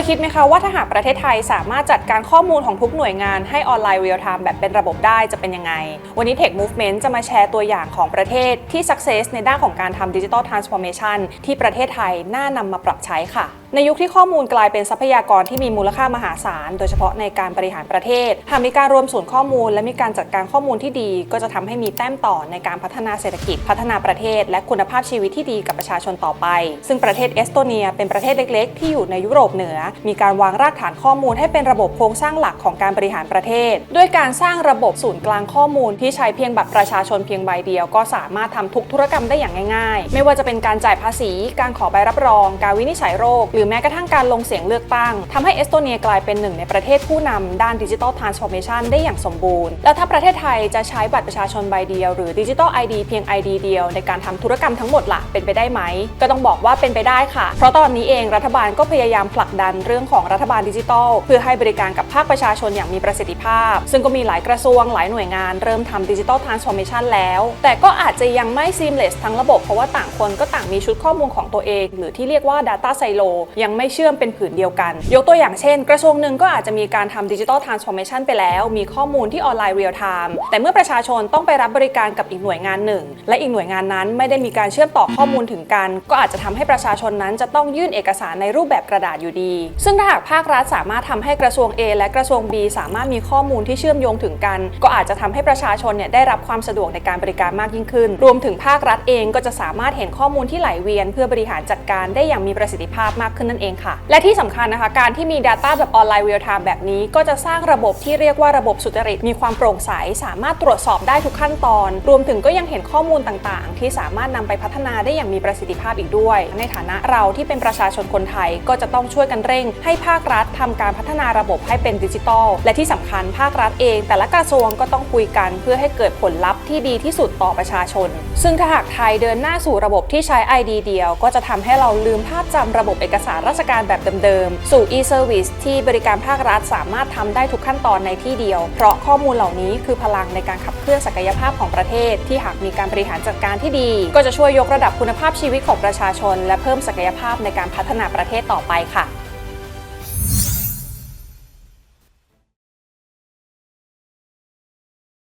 ยคิดไหมคะว่าถ้าหากประเทศไทยสามารถจัดการข้อมูลของทุกหน่วยงานให้ออนไลน์เรียลไทม์แบบเป็นระบบได้จะเป็นยังไง วันนี้ Tech Movement จะมาแชร์ตัวอย่างของประเทศที่ success ในด้านของการทำดิจิทัลทรานส์ฟอร์เมชันที่ประเทศไทยน่านำมาปรับใช้ค่ะ ในยุคที่ข้อมูลกลายเป็นทรัพยากรที่มีมูลค่ามหาศาล โดยเฉพาะในการบริหารประเทศ หากมีการรวมศูนย์ข้อมูล และมีการจัดการข้อมูลที่ดี ก็จะทำให้มีแต้มต่อในการพัฒนาเศรษฐกิจ พัฒนาประเทศ และคุณภาพชีวิตที่ดีกับประชาชนต่อไป ซึ่งประเทศเอสโตเนีย เป็นประเทศเล็ก ๆ ที่อยู่ในยุโรปเหนือ มีการวางรากฐานข้อมูลให้เป็นระบบโครงสร้างหลักของการบริหารประเทศ ด้วยการสร้างระบบศูนย์กลางข้อมูลที่ใช้เพียงบัตรประชาชนเพียงใบเดียว ก็สามารถทำทุกธุรกรรมได้อย่างง่าย ๆ ไม่ว่าจะเป็นการจ่ายภาษี การขอใบรับรอง การวินิจฉัยโรคหรืรือแม้กระทั่งการลงเสียงเลือกตั้งทำให้เอสโตเนียกลายเป็นหนึ่งในประเทศผู้นำด้านดิจิทัลทรานส์ฟอร์เมชันได้อย่างสมบูรณ์ แล้วถ้าประเทศไทยจะใช้บัตรประชาชนใบเดียว หรือดิจิทัลไอดีเพียง ID เดียวในการทำธุรกรรมทั้งหมดล่ะเป็นไปได้ไหม ก็ต้องบอกว่าเป็นไปได้ค่ะ เพราะตอนนี้เองรัฐบาลก็พยายามผลักดันเรื่องของรัฐบาลดิจิทัล เพื่อให้บริการกับภาคประชาชนอย่างมีประสิทธิภาพ ซึ่งก็มีหลายกระทรวงหลายหน่วยงานเริ่มทำดิจิทัลทรานส์ฟอร์เมชันแล้ว แต่ก็อาจจะยังไม่ seamless ทั้งระบบ เพราะว่าต่างคนก็ต่างมีชุดข้อมูลของตัวเอง หรือที่เรียกว่า data silo ยังไม่เชื่อมเป็นผืนเดียวกัน ยกตัวอย่างเช่น กระทรวงหนึ่งก็อาจจะมีการทำดิจิทัลทรานส์ฟอร์เมชันไปแล้ว มีข้อมูลที่ออนไลน์เรียลไทม์แต่เมื่อประชาชนต้องไปรับบริการกับอีกหน่วยงานหนึ่ง และอีกหน่วยงานนั้นไม่ได้มีการเชื่อมต่อข้อมูลถึงกัน ก็อาจจะทำให้ประชาชนนั้นจะต้องยื่นเอกสารในรูปแบบกระดาษอยู่ดี ซึ่งถ้าหากภาครัฐสามารถทำให้กระทรวง A และกระทรวง B สามารถมีข้อมูลที่เชื่อมโยงถึงกัน ก็อาจจะทำให้ประชาชนเนี่ยได้รับความสะดวกในการบริการมากยิ่งขึ้น รวมถึงภาครัฐเองก็จะสามารถเห็นข้อมูลที่ไหลเวียน เพื่อบริหารจัดการได้อย่างมีประสิทธิภาพมากขึ้นนั่นเองค่ะ และที่สำคัญนะคะ การที่มี Data แบบออนไลน์เรียลไทม์แบบนี้ก็จะสร้างระบบที่เรียกว่าระบบสุจริต มีความโปร่งใส สามารถตรวจสอบได้ทุกขั้นตอน รวมถึงก็ยังเห็นข้อมูลต่างๆ ที่สามารถนำไปพัฒนาได้อย่างมีประสิทธิภาพอีกด้วย ในฐานะเราที่เป็นประชาชนคนไทยก็จะต้องช่วยกันเร่ง ให้ภาครัฐทำการพัฒนาระบบให้เป็นดิจิทัล และที่สำคัญภาครัฐเอง แต่ละกระทรวงก็ต้องคุยกันเพื่อให้เกิดผลลัพธ์ที่ดีที่สุดต่อประชาชน ซึ่งถ้าหากไทยเดินหน้าสู่ระบบที่ใช้ ID เดียว ก็จะทำให้เราลืมภาพจำระบบเอกสารราชการแบบเดิมๆ สู่ e-service ที่บริการภาครัฐสามารถทำได้ทุกขั้นตอนในที่เดียว เพราะข้อมูลเหล่านี้คือพลังในการขับเคลื่อนศักยภาพของประเทศ ที่หากมีการบริหารจัดการที่ดี ก็จะช่วยยกระดับคุณภาพชีวิตของประชาชน และเพิ่มศักยภาพในการพัฒนาประเทศต่อไปค่ะ